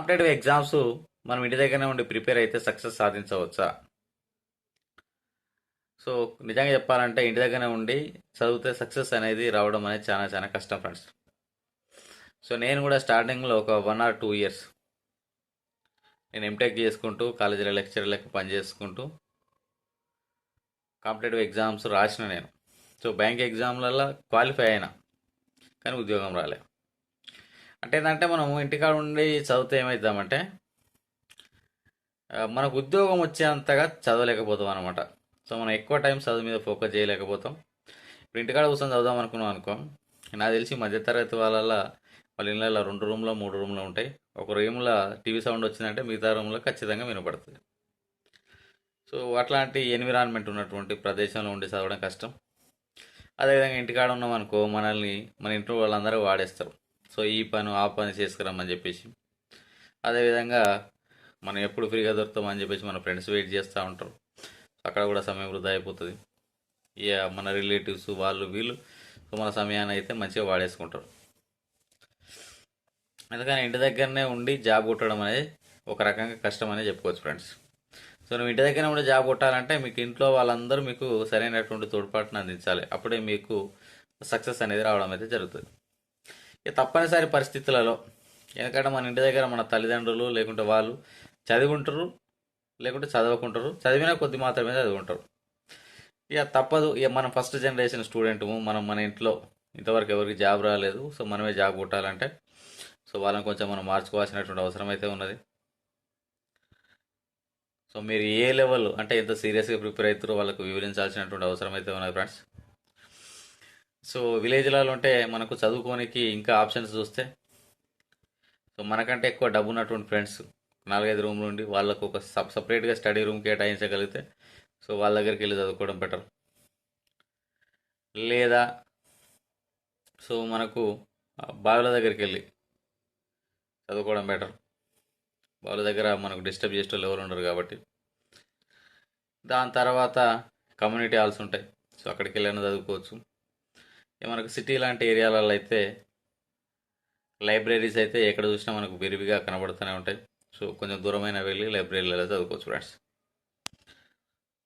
Competitive exams మనం ఇంటి దగ్గరనే ఉండి ప్రిపేర్ అయితే సక్సెస్ సాధించవచ్చా? సో నిజంగా చెప్పాలంటే ఇంటి దగ్గరనే ఉండి చదివితే సక్సెస్ అనేది రావడం అనేది చాలా చాలా కష్టం ఫ్రెండ్స్ సో నేను కూడా స్టార్టింగ్లో ఒక వన్ ఆర్ టూ ఇయర్స్ నేను ఎంటెక్ చేసుకుంటూ కాలేజీలో లెక్చర్ లెక్క పని చేసుకుంటూ కాంపిటేటివ్ ఎగ్జామ్స్ రాసిన నేను. సో బ్యాంక్ ఎగ్జామ్లలో క్వాలిఫై అయినా కానీ ఉద్యోగం రాలేదు అంటే ఏంటంటే మనం ఇంటికాడ ఉండి చదివితే ఏమవుతామంటే మనకు ఉద్యోగం వచ్చేంతగా చదవలేకపోతాం అనమాట సో మనం ఎక్కువ టైం చదువు మీద ఫోకస్ చేయలేకపోతాం. ఇప్పుడు ఇంటికాడ కూర్చొని చదువుదాం అనుకున్నాం అనుకో నాకు తెలిసి మధ్యతరగతి వాళ్ళ వాళ్ళ ఇళ్ళ రెండు రూమ్లో మూడు రూమ్లో ఉంటాయి. ఒక రూమ్లో టీవీ సౌండ్ వచ్చిందంటే మిగతా రూమ్లో ఖచ్చితంగా వినపడుతుంది. సో అట్లాంటి ఎన్విరాన్మెంట్ ఉన్నటువంటి ప్రదేశంలో ఉండి చదవడం కష్టం. అదేవిధంగా ఇంటికాడ ఉన్నాం అనుకో మనల్ని మన ఇంట్లో వాళ్ళందరూ వాడేస్తారు. సో ఈ పని ఆ పని చేసుకురమ్మని చెప్పేసి. అదేవిధంగా మనం ఎప్పుడు ఫ్రీగా దొరుకుతామని చెప్పేసి మన ఫ్రెండ్స్ వెయిట్ చేస్తూ ఉంటారు. అక్కడ కూడా సమయం వృధా అయిపోతుంది. ఇక మన రిలేటివ్స్ వాళ్ళు వీళ్ళు సో మన సమయాన్ని అయితే మంచిగా వాడేసుకుంటారు. అందుకని ఇంటి దగ్గరనే ఉండి జాబ్ కొట్టడం అనేది ఒక రకంగా కష్టం అనే చెప్పుకోవచ్చు ఫ్రెండ్స్. సో నువ్వు ఇంటి దగ్గరనే ఉండి జాబ్ కొట్టాలంటే మీకు ఇంట్లో వాళ్ళందరూ మీకు సరైనటువంటి తోడ్పాటును అందించాలి. అప్పుడే మీకు సక్సెస్ అనేది రావడం అయితే జరుగుతుంది. తప్పనిసరి పరిస్థితులలో ఎందుకంటే మన ఇంటి దగ్గర మన తల్లిదండ్రులు లేకుంటే వాళ్ళు చదువుకుంటారు లేకుంటే చదవకుంటారు. చదివినా కొద్ది మాత్రమే చదువుకుంటారు. ఇక తప్పదు ఇక మనం ఫస్ట్ జనరేషన్ స్టూడెంట్ మనం మన ఇంట్లో ఇంతవరకు ఎవరికి జాబ్ రాలేదు సో మనమే జాబ్ కొట్టాలంటే సో వాళ్ళని కొంచెం మనం మార్చుకోవాల్సినటువంటి అవసరం అయితే ఉన్నది. సో మీరు ఏ లెవెల్ అంటే ఎంత సీరియస్గా ప్రిపేర్ అవుతారో వాళ్ళకు వివరించాల్సినటువంటి అవసరం అయితే ఉన్నది ఫ్రెండ్స్ సో విలేజ్లలో ఉంటే మనకు చదువుకోనికి ఇంకా ఆప్షన్స్ చూస్తే సో మనకంటే ఎక్కువ డబ్బు ఉన్నటువంటి ఫ్రెండ్స్ నాలుగైదు రూమ్లు ఉండి వాళ్ళకు ఒక సప్ సపరేట్గా స్టడీ రూమ్ కేటాయించగలిగితే సో వాళ్ళ దగ్గరికి వెళ్ళి చదువుకోవడం బెటర్. లేదా సో మనకు బావిల దగ్గరికి వెళ్ళి చదువుకోవడం బెటర్. వాళ్ళ దగ్గర మనకు డిస్టర్బ్ చేసేటోళ్ళు ఎవరు ఉండరు కాబట్టి. దాని తర్వాత కమ్యూనిటీ హాల్స్ ఉంటాయి. సో అక్కడికి వెళ్ళినా చదువుకోవచ్చు. మనకు సిటీ లాంటి ఏరియాలలో అయితే లైబ్రరీస్ అయితే ఎక్కడ చూసినా మనకు విరివిగా కనబడుతూనే ఉంటాయి. సో కొంచెం దూరమైన వెళ్ళి లైబ్రరీలలో చదువుకోవచ్చు ఫ్రెండ్స్.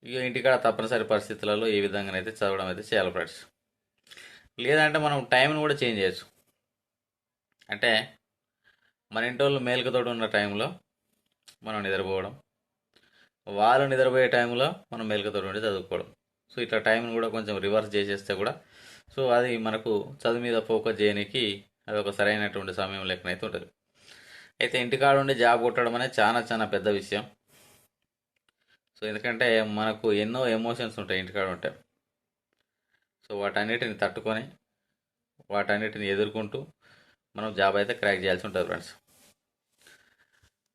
ఇక ఇంటికాడ తప్పనిసరి పరిస్థితులలో ఏ విధంగానైతే చదవడం అయితే చేయాలి ఫ్రెండ్స్. లేదంటే మనం టైంని కూడా చేంజ్ చేయొచ్చు. అంటే మన ఇంటి వాళ్ళు మేలుకతోటి ఉన్న టైంలో మనం నిద్రపోవడం వాళ్ళు నిద్రపోయే టైంలో మనం మేలుకతోటి ఉండి చదువుకోవడం. సో ఇట్లా టైంని కూడా కొంచెం రివర్స్ చేసేస్తే కూడా సో అది మనకు చదువు మీద ఫోకస్ చేయడానికి అది ఒక సరైనటువంటి సమయం లెక్కనైతే ఉంటుంది. అయితే ఇంటికాడ ఉండి జాబ్ కొట్టడం అనేది చాలా చాలా పెద్ద విషయం. సో ఎందుకంటే మనకు ఎన్నో ఎమోషన్స్ ఉంటాయి ఇంటికాడ ఉంటే. సో వాటన్నిటిని తట్టుకొని వాటన్నిటిని ఎదుర్కొంటూ మనం జాబ్ అయితే క్రాక్ చేయాల్సి ఉంటుంది ఫ్రెండ్స్.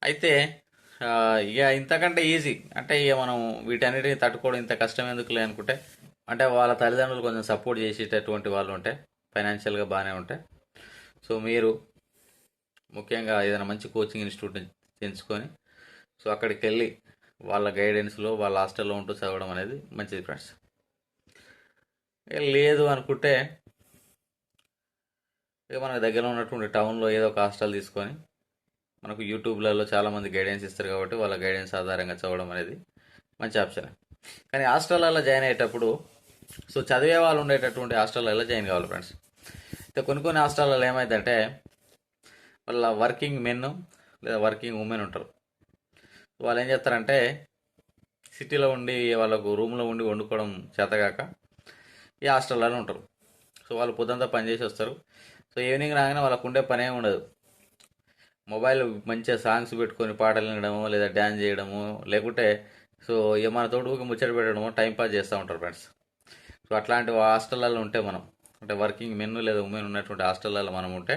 అయితే ఇక ఇంతకంటే ఈజీ. అంటే ఇక మనం వీటన్నిటిని తట్టుకోవడం ఇంత కష్టం ఎందుకులే అనుకుంటే అంటే వాళ్ళ తల్లిదండ్రులు కొంచెం సపోర్ట్ చేసేటటువంటి వాళ్ళు ఉంటే ఫైనాన్షియల్గా బాగానే ఉంటాయి సో మీరు ముఖ్యంగా ఏదైనా మంచి కోచింగ్ ఇన్స్టిట్యూట్ ఎంచుకొని సో అక్కడికి వెళ్ళి వాళ్ళ గైడెన్స్లో వాళ్ళ హాస్టల్లో ఉంటూ చదవడం అనేది మంచిది ఫ్రెండ్స్ లేదు అనుకుంటే ఇక మనకు దగ్గర ఉన్నటువంటి టౌన్లో ఏదో ఒక హాస్టల్ తీసుకొని మనకు యూట్యూబ్లలో చాలామంది గైడెన్స్ ఇస్తారు కాబట్టి వాళ్ళ గైడెన్స్ ఆధారంగా చదవడం అనేది మంచి ఆప్షన్ కానీ హాస్టల్లో జాయిన్ అయ్యేటప్పుడు సో చదివే వాళ్ళు ఉండేటటువంటి హాస్టల్లో జాయిన్ కావాలి ఫ్రెండ్స్? అయితే కొన్ని కొన్ని హాస్టల్లో ఏమైందంటే వాళ్ళ వర్కింగ్ మెన్ లేదా వర్కింగ్ ఉమెన్ ఉంటారు. వాళ్ళు ఏం చేస్తారంటే సిటీలో ఉండి వాళ్ళకు రూమ్లో ఉండి వండుకోవడం చేతగాక ఈ హాస్టల్లోనే ఉంటారు. సో వాళ్ళు పొద్దుంతా పనిచేసి వస్తారు. సో ఈవినింగ్ రాగానే వాళ్ళకు ఉండే పనే ఉండదు. మొబైల్ మంచిగా సాంగ్స్ పెట్టుకొని పాటలు వినడము లేదా డ్యాన్స్ చేయడము లేకుంటే సో ఇక మన తోడు ముచ్చట పెట్టడము టైం పాస్ చేస్తూ ఉంటారు ఫ్రెండ్స్. సో అట్లాంటి హాస్టల్లో ఉంటే మనం అంటే వర్కింగ్ మెన్ లేదా ఉమెన్ ఉన్నటువంటి హాస్టళ్ళలో మనం ఉంటే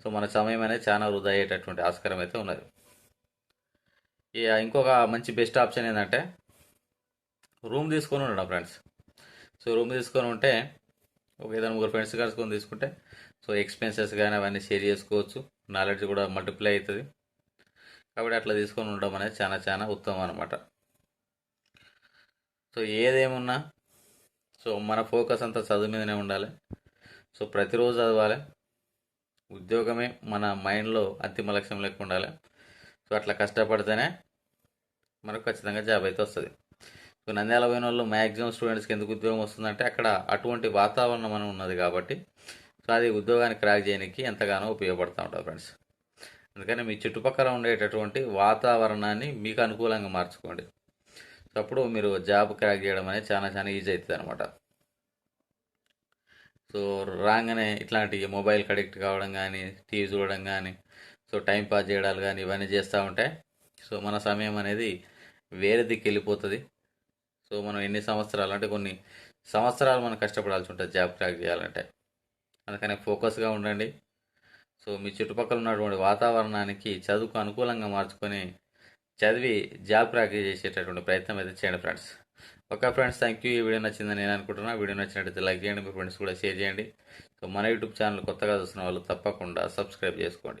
సో మన సమయం అనేది చాలా వృధా అయ్యేటటువంటి ఆస్కారం అయితే ఉన్నది. ఇక ఇంకొక మంచి బెస్ట్ ఆప్షన్ ఏంటంటే రూమ్ తీసుకొని ఉండడం ఫ్రెండ్స్. సో రూమ్ తీసుకొని ఉంటే ఒక ఏదైనా ముగ్గురు ఫ్రెండ్స్ కలుసుకొని తీసుకుంటే సో ఎక్స్పెన్సెస్ కానీ అవన్నీ షేర్ చేసుకోవచ్చు. నాలెడ్జ్ కూడా మల్టిప్లై అవుతుంది. కాబట్టి అట్లా తీసుకొని ఉండడం అనేది చాలా చాలా ఉత్తమం అనమాట సో ఏదేమున్నా సో మన ఫోకస్ అంతా చదువు మీదనే ఉండాలి. సో ప్రతిరోజు చదవాలి. ఉద్యోగమే మన మైండ్లో అంతిమ లక్ష్యం లెక్క ఉండాలి సో అట్లా కష్టపడితేనే మనకు ఖచ్చితంగా జాబ్ అయితే వస్తుంది. సో నంద్యాల పోయిన వాళ్ళు మ్యాక్సిమం స్టూడెంట్స్కి ఎందుకు ఉద్యోగం వస్తుందంటే అక్కడ అటువంటి వాతావరణం అని ఉన్నది కాబట్టి సో అది ఉద్యోగాన్ని క్రాక్ చేయడానికి ఎంతగానో ఉపయోగపడుతూ ఉంటుంది ఫ్రెండ్స్. అందుకని మీ చుట్టుపక్కల ఉండేటటువంటి వాతావరణాన్ని మీకు అనుకూలంగా మార్చుకోండి. అప్పుడు మీరు జాబ్ క్రాక్ చేయడం అనేది చాలా చాలా ఈజీ అవుతుంది అనమాట సో రాగానే ఇట్లాంటి మొబైల్ అడిక్ట్ కావడం కానీ టీవీ చూడడం కానీ సో టైం పాస్ చేయడాలు కానీ ఇవన్నీ చేస్తూ ఉంటే సో మన సమయం అనేది వేరే దిక్కు వెళ్ళిపోతుంది. సో మనం ఎన్ని సంవత్సరాలు అంటే కొన్ని సంవత్సరాలు మనం కష్టపడాల్సి ఉంటుంది జాబ్ క్రాక్ చేయాలంటే. అందుకని ఫోకస్గా ఉండండి. సో మీ చుట్టుపక్కల ఉన్నటువంటి వాతావరణానికి చదువుకు అనుకూలంగా మార్చుకొని చదివి జాబ్ క్రాక్ చేసేటటువంటి ప్రయత్నం అయితే చేయండి friends. Okay friends thank you. ఈ వీడియో నచ్చిందని నేను అనుకుంటున్నా. వీడియో నచ్చినట్టయితే లైక్ చేయండి మీ ఫ్రెండ్స్ కూడా షేర్ చేయండి. సో మన యూట్యూబ్ ఛానల్ కొత్తగా చూస్తున్న వాళ్ళు తప్పకుండా సబ్స్క్రైబ్ చేసుకోండి.